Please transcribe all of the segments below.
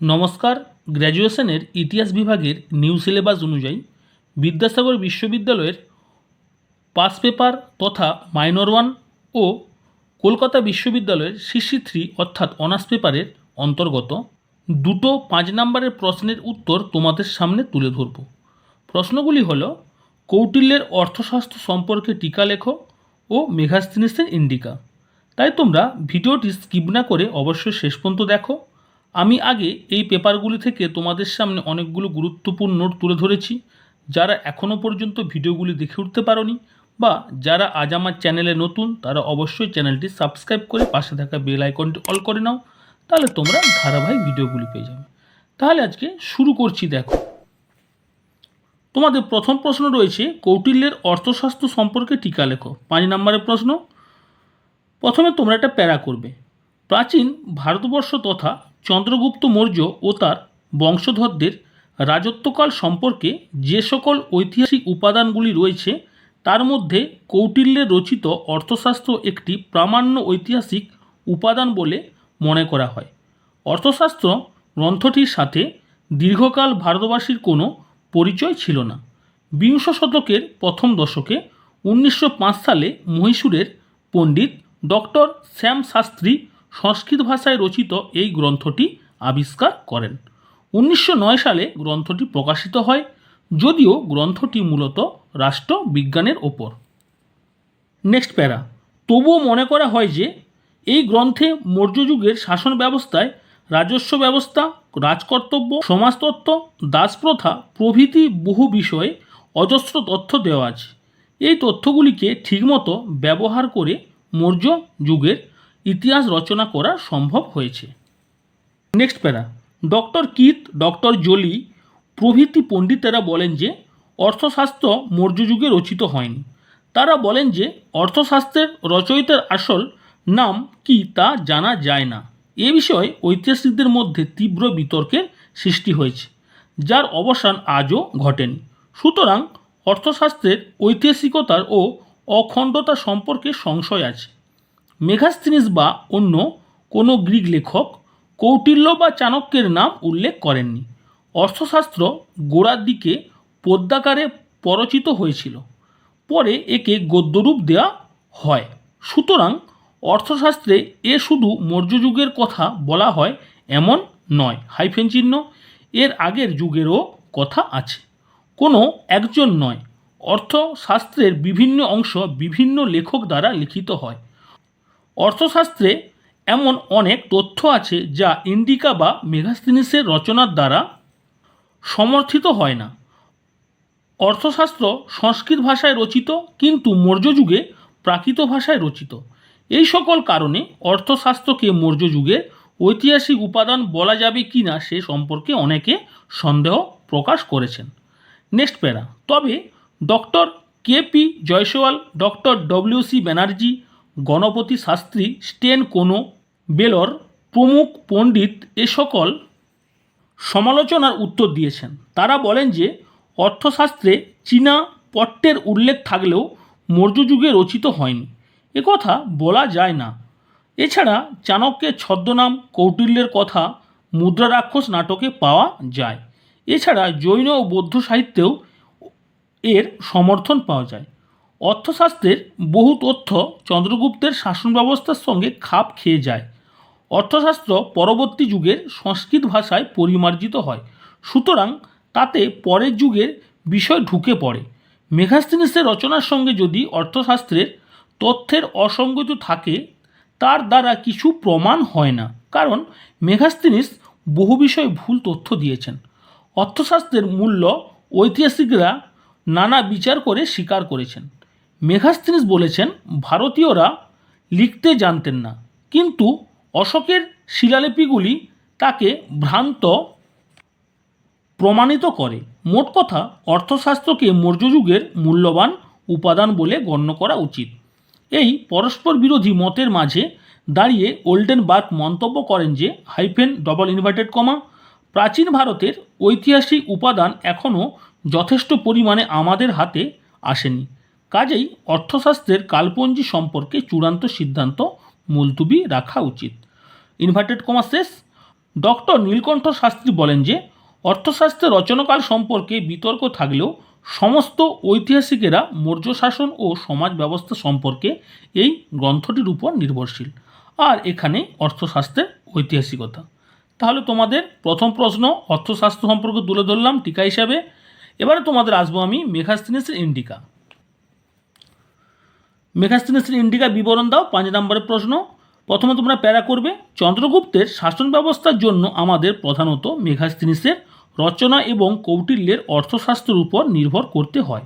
নমস্কার, গ্র্যাজুয়েশনের ইতিহাস বিভাগের নিউ সিলেবাস অনুযায়ী বিদ্যাসাগর বিশ্ববিদ্যালয়ের পাস পেপার তথা মাইনর ওয়ান ও কলকাতা বিশ্ববিদ্যালয়ের সিসি থ্রি অর্থাৎ অনার্স পেপারের অন্তর্গত দুটো পাঁচ নম্বরের প্রশ্নের উত্তর তোমাদের সামনে তুলে ধরব। প্রশ্নগুলি হল, কৌটিল্যের অর্থশাস্ত্র সম্পর্কে টিকা লেখো ও মেঘাস্তিনিসের ইন্ডিকা। তাই তোমরা ভিডিওটি স্কিপ না করে অবশ্যই শেষ পর্যন্ত দেখো। আমি আগে এই পেপারগুলি থেকে তোমাদের সামনে অনেকগুলো গুরুত্বপূর্ণ নোট তুলে ধরেছি, যারা এখনও পর্যন্ত ভিডিওগুলি দেখে উঠতে পারোনি বা যারা আজ আমার চ্যানেলে নতুন, তারা অবশ্যই চ্যানেলটি সাবস্ক্রাইব করে পাশে থাকা বেল আইকনটি অল করে নাও, তাহলে তোমরা ধারাবাহিক ভিডিওগুলি পেয়ে যাবে। তাহলে আজকে শুরু করছি, দেখো। তোমাদের প্রথম প্রশ্ন রয়েছে, কৌটিল্যের অর্থশাস্ত্র সম্পর্কে টিকা লেখো। পাঁচ নম্বরের প্রশ্ন, প্রথমে তোমরা একটা প্যারা করবে। প্রাচীন ভারতবর্ষ তথা চন্দ্রগুপ্ত মৌর্য ও তার বংশধরদের রাজত্বকাল সম্পর্কে যে সকল ঐতিহাসিক উপাদানগুলি রয়েছে, তার মধ্যে কৌটিল্যের রচিত অর্থশাস্ত্র একটি প্রামাণ্য ঐতিহাসিক উপাদান বলে মনে করা হয়। অর্থশাস্ত্র গ্রন্থটির সাথে দীর্ঘকাল ভারতবাসীর কোনো পরিচয় ছিল না। বিংশ শতকের প্রথম দশকে উনিশশো পাঁচ সালে মহীশূরের পণ্ডিত ডক্টর শ্যাম শাস্ত্রী সংস্কৃত ভাষায় রচিত এই গ্রন্থটি আবিষ্কার করেন। উনিশশো নয় সালে গ্রন্থটি প্রকাশিত হয়, যদিও গ্রন্থটি মূলত রাষ্ট্রবিজ্ঞানের ওপর। নেক্সট প্যারা। তবুও মনে করা হয় যে, এই গ্রন্থে মৌর্য যুগের শাসন ব্যবস্থায় রাজস্ব ব্যবস্থা, রাজকর্তব্য, সমাজতত্ত্ব, দাসপ্রথা প্রভৃতি বহু বিষয়ে অজস্র তথ্য দেওয়া আছে। এই তথ্যগুলিকে ঠিকমতো ব্যবহার করে মৌর্য যুগের ইতিহাস রচনা করা সম্ভব হয়েছে। নেক্সট প্যারা। ডক্টর কিত ডক্টর জলি, প্রভৃতি পণ্ডিতেরা বলেন যে, অর্থশাস্ত্র মৌর্য যুগে রচিত হয়নি। তারা বলেন যে, অর্থশাস্ত্রের রচয়িতার আসল নাম কি তা জানা যায় না। এ বিষয়ে ঐতিহাসিকদের মধ্যে তীব্র বিতর্কের সৃষ্টি হয়েছে, যার অবসান আজও ঘটেনি। সুতরাং অর্থশাস্ত্রের ঐতিহাসিকতার ও অখণ্ডতা সম্পর্কে সংশয় আছে। মেঘাস্তিনিস বা অন্য কোনো গ্রিক লেখক কৌটিল্য বা চাণক্যের নাম উল্লেখ করেননি। অর্থশাস্ত্র গোড়ার দিকে পদ্মাকারে পরচিত হয়েছিল। পরে একে গদ্যরূপ দেওয়া হয়। সুতরাং অর্থশাস্ত্রে এ শুধু মৌর্যযুগের কথা বলা হয়, এমন নয়, হাইফেন চিহ্ন। এর আগের যুগেরও কথা আছে। কোনো একজন নয়, অর্থশাস্ত্রের বিভিন্ন অংশ বিভিন্ন লেখক দ্বারা লিখিত হয়। অর্থশাস্ত্রে এমন অনেক তথ্য আছে যা ইন্ডিকা বা মেঘাস্তিনিসের রচনার দ্বারা সমর্থিত হয় না। অর্থশাস্ত্র সংস্কৃত ভাষায় রচিত কিন্তু মৌর্য যুগে প্রাকৃত ভাষায় রচিত। এই সকল কারণে অর্থশাস্ত্রকে মৌর্য যুগের ঐতিহাসিক উপাদান বলা যাবে কি না সে সম্পর্কে অনেকে সন্দেহ প্রকাশ করেছেন। Next para. তবে doctor K P Jayaswal, doctor W C Banerjee Ganapati Shastri Sten Konow, বেলর, প্রমুখ পণ্ডিত এ সকল সমালোচনার উত্তর দিয়েছেন। তারা বলেন যে, অর্থশাস্ত্রে চীনা পট্টের উল্লেখ থাকলেও মৌর্যযুগে রচিত হয়নি। একথা বলা যায় না। এছাড়া চাণক্যের ছদ্মনাম কৌটিল্যের কথা মুদ্রা রাক্ষস নাটকে পাওয়া যায়। এছাড়া জৈন ও বৌদ্ধ সাহিত্যেও এর সমর্থন পাওয়া যায়। অর্থশাস্ত্রের বহু তথ্য চন্দ্রগুপ্তের শাসন ব্যবস্থার সঙ্গে খাপ খেয়ে যায়। অর্থশাস্ত্র পরবর্তী যুগের সংস্কৃত ভাষায় পরিমার্জিত হয়। সুতরাং তাতে পরের যুগের বিষয় ঢুকে পড়ে। মেঘাস্তিনিসের রচনার সঙ্গে যদি অর্থশাস্ত্রের তথ্যের অসঙ্গতি থাকে, তার দ্বারা কিছু প্রমাণ হয় না। কারণ মেঘাস্তিনিস বহু বিষয়ে ভুল তথ্য দিয়েছেন। অর্থশাস্ত্রের মূল্য ঐতিহাসিকরা নানা বিচার করে স্বীকার করেছেন। মেঘাস্তিনিস বলেছেন, ভারতীয়রা লিখতে জানতেন না। কিন্তু অশোকের শিলালিপিগুলি তাকে ভ্রান্ত প্রমাণিত করে। মোট কথা, অর্থশাস্ত্রকে মৌর্যযুগের মূল্যবান উপাদান বলে গণ্য করা উচিত। এই পরস্পর বিরোধী মতের মাঝে দাঁড়িয়ে ওল্ডেন বার্গ মন্তব্য করেন যে, হাইফেন ডবল ইনভার্টেড কমা, প্রাচীন ভারতের ঐতিহাসিক উপাদান এখনও যথেষ্ট পরিমাণে আমাদের হাতে আসেনি। কাজেই অর্থশাস্ত্রের কালপঞ্জি সম্পর্কে চূড়ান্ত সিদ্ধান্ত মুলতুবি রাখা উচিত। ইনভার্টেড কমা শেষ। ডক্টর নীলকণ্ঠ শাস্ত্রী বলেন যে, অর্থশাস্ত্রের রচনাকাল সম্পর্কে বিতর্ক থাকলেও সমস্ত ঐতিহাসিকেরা মৌর্য শাসন ও সমাজ ব্যবস্থা সম্পর্কে এই গ্রন্থটির উপর নির্ভরশীল। আর এখানে অর্থশাস্ত্রের ঐতিহাসিকতা। তাহলে তোমাদের প্রথম প্রশ্ন, অর্থশাস্ত্র সম্পর্কে তুলে ধরলাম টিকা হিসাবে। এবারে তোমাদের আসব আমি মেঘাস্তিনেসের ইন্ডিকা। মেঘাস্তিনেসের ইন্ডিকা বিবরণ দাও, পাঁচ নম্বরের প্রশ্ন। প্রথমে তোমরা প্যারা করবে, চন্দ্রগুপ্তের শাসন ব্যবস্থার জন্য আমাদের প্রধানত মেঘাস্তিনিসের রচনা এবং কৌটিল্যের অর্থশাস্ত্রের উপর নির্ভর করতে হয়।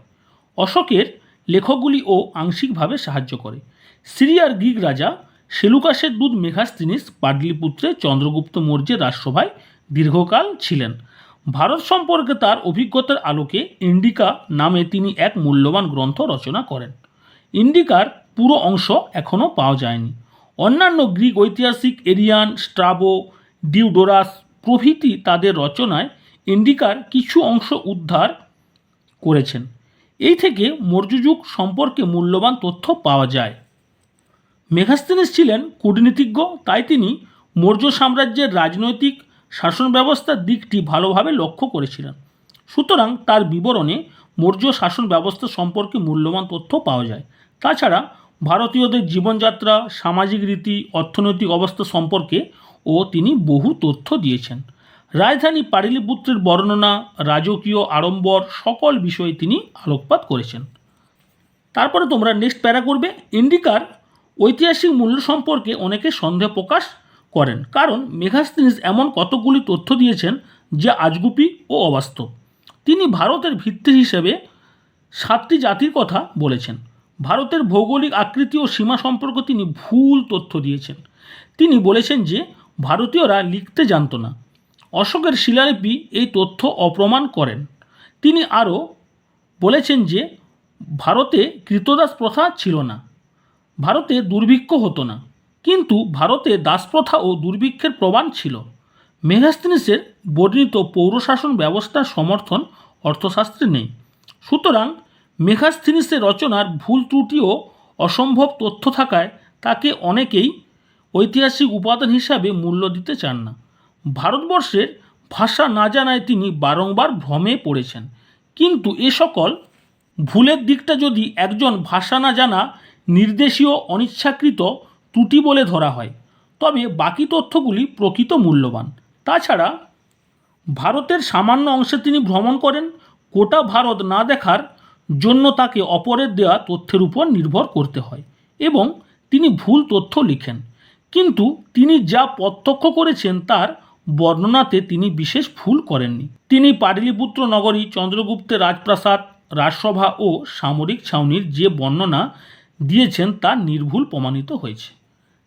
অশোকের লেখকগুলিও আংশিকভাবে সাহায্য করে। সিরিয়ার গ্রিক রাজা সেলুকাসের দুধ মেঘাস্তিনিস পাটলিপুত্রে চন্দ্রগুপ্ত মৌর্যের রাজসভায় দীর্ঘকাল ছিলেন। ভারত সম্পর্কে তার অভিজ্ঞতার আলোকে ইন্ডিকা নামে তিনি এক মূল্যবান গ্রন্থ রচনা করেন। ইন্ডিকার পুরো অংশ এখনও পাওয়া যায়নি। অন্যান্য গ্রিক ঐতিহাসিক এরিয়ান, স্ট্রাবো, ডিউডোরাস প্রভৃতি তাদের রচনায় ইন্ডিকার কিছু অংশ উদ্ধার করেছেন। এই থেকে মৌর্য যুগ সম্পর্কে মূল্যবান তথ্য পাওয়া যায়। মেঘাস্তিনিস ছিলেন কূটনীতিজ্ঞ, তাই তিনি মৌর্য সাম্রাজ্যের রাজনৈতিক শাসন ব্যবস্থার দিকটি ভালোভাবে লক্ষ্য করেছিলেন। সুতরাং তার বিবরণে মৌর্য শাসন ব্যবস্থা সম্পর্কে মূল্যবান তথ্য পাওয়া যায়। তাছাড়া ভারতীয়দের জীবনযাত্রা, সামাজিক রীতি, অর্থনৈতিক অবস্থা সম্পর্কে ও তিনি বহু তথ্য দিয়েছেন। রাজধানী পাটলিপুত্রের বর্ণনা, রাজকীয় আড়ম্বর সকল বিষয়ে তিনি আলোকপাত করেছেন। তারপরে তোমরা নেক্সট প্যারা করবে, ইন্ডিকার ঐতিহাসিক মূল্য সম্পর্কে অনেকে সন্দেহ প্রকাশ করেন, কারণ মেঘাস্তিনিস এমন কতগুলি তথ্য দিয়েছেন যা আজগুপি ও অবাস্তব। তিনি ভারতের ভিত্তি হিসেবে সাতটি জাতির কথা বলেছেন। ভারতের ভৌগোলিক আকৃতি ও সীমা সম্পর্কে তিনি ভুল তথ্য দিয়েছেন। তিনি বলেছেন যে, ভারতীয়রা লিখতে জানতো না। অশোকের শিলালিপি এই তথ্য অপ্রমাণ করেন। তিনি আরও বলেছেন যে, ভারতে কৃতদাস প্রথা ছিল না। ভারতে দুর্ভিক্ষ হতো না। কিন্তু ভারতে দাসপ্রথা ও দুর্ভিক্ষের প্রমাণ ছিল। মেঘাস্তিনিসের বর্ণিত পৌরশাসন ব্যবস্থার সমর্থন অর্থশাস্ত্রে নেই। সুতরাং মেঘাস্তিনিসের রচনার ভুল ত্রুটি ও অসম্ভব তথ্য থাকায় তাকে অনেকেই ঐতিহাসিক উপাদান হিসাবে মূল্য দিতে চান না। ভারতবর্ষের ভাষা না জানায় তিনি বারংবার ভ্রমে পড়েছেন। কিন্তু এ সকল ভুলের দিকটা যদি একজন ভাষা না জানা, নির্দেশীয়, অনিচ্ছাকৃত ত্রুটি বলে ধরা হয়, তবে বাকি তথ্যগুলি প্রকৃত মূল্যবান। তাছাড়া ভারতের সামান্য অংশে তিনি ভ্রমণ করেন, গোটা ভারত না দেখার জন্য তাকে অপরের দেওয়া তথ্যের উপর নির্ভর করতে হয় এবং তিনি ভুল তথ্য লিখেন। কিন্তু তিনি যা প্রত্যক্ষ করেছেন তার বর্ণনাতে তিনি বিশেষ ভুল করেননি। তিনি পাটলিপুত্র নগরী, চন্দ্রগুপ্তের রাজপ্রাসাদ, রাজসভা ও সামরিক ছাউনির যে বর্ণনা দিয়েছেন তা নির্ভুল প্রমাণিত হয়েছে।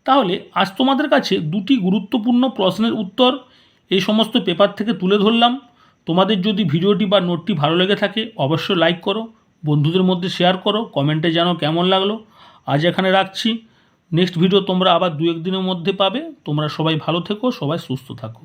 তাহলে আজ তোমাদের কাছে দুটি গুরুত্বপূর্ণ প্রশ্নের উত্তর এই সমস্ত পেপার থেকে তুলে ধরলাম। তোমাদের যদি ভিডিওটি বা নোটটি ভালো লেগে থাকে, অবশ্যই লাইক করো। বন্ধুদের মধ্যে শেয়ার করো কমেন্টে জানো কেমন লাগল। আজ এখানে রাখছি। নেক্সট ভিডিও তোমরা আবার দু একদিনের মধ্যে পাবে। তোমরা সবাই ভালো থেকো, সবাই সুস্থ থাকো।